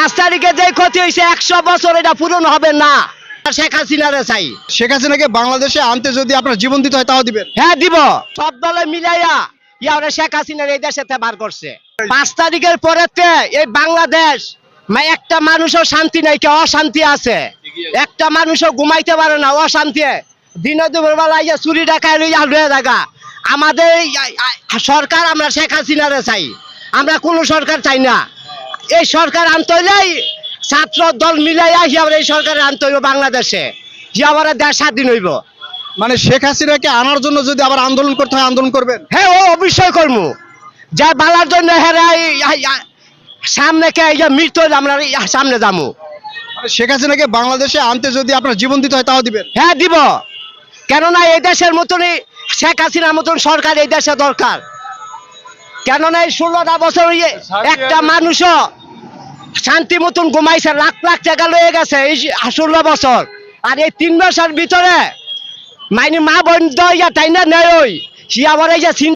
পাঁচ তারিখে যে ক্ষতি হয়েছে একশো বছর এটা পূরণ হবে না। শেখ হাসিনারে চাই। শেখ হাসিনাকে বাংলাদেশে আনতে যদি আপনার জীবন দিতে হয় তাও দিবেন। হ্যাঁ দিব। সব দলে মিলাইয়া ইয়ারে শেখ হাসিনার এই দেশে বার করছে। পাঁচ তারিখের পরেতে এই বাংলাদেশ একটা মানুষও শান্তি নাই অশান্তি আছে। একটা মানুষও ঘুমাইতে পারে না অশান্তি। দিনে দুপুর বেলা ইয়া চুরি ডাকায় থাকা। আমাদের সরকার আমরা শেখ হাসিনারে চাই। আমরা কোনো সরকার চাই না। এই সরকার আনতে হইলেই ছাত্র দল মিলাইয়া হিয়াবার এই সরকার আনতে হইব বাংলাদেশে। হিয়াবার দেশ স্বাধীন হইব। মানে শেখ হাসিনাকে আনার জন্য যদি আবার আন্দোলন করতে হয় আন্দোলন করবেন? হ্যাঁ ও অবশ্যই করব। যা বালার জন্য হেরা সামনে কে এই যে মৃত্যু আমরা সামনে যাব। মানে শেখ হাসিনাকে বাংলাদেশে আনতে যদি আপনার জীবন দিতে হয় তাও দিবেন? হ্যাঁ দিব। কেননা এই দেশের মতনই শেখ হাসিনার মতন সরকার এই দেশে দরকার। কেননা এই ষোলোটা বছর ইয়ে একটা মানুষও শান্তি মতন ঘুমাইছে, লাখ লাখ টাকা লয়ে গেছে এই ষোলো বছর। আর এই তিন মাসের ভিতরে মাইনি মা বন্ধ ইয়া তাই না, নেই সে আবার এই যে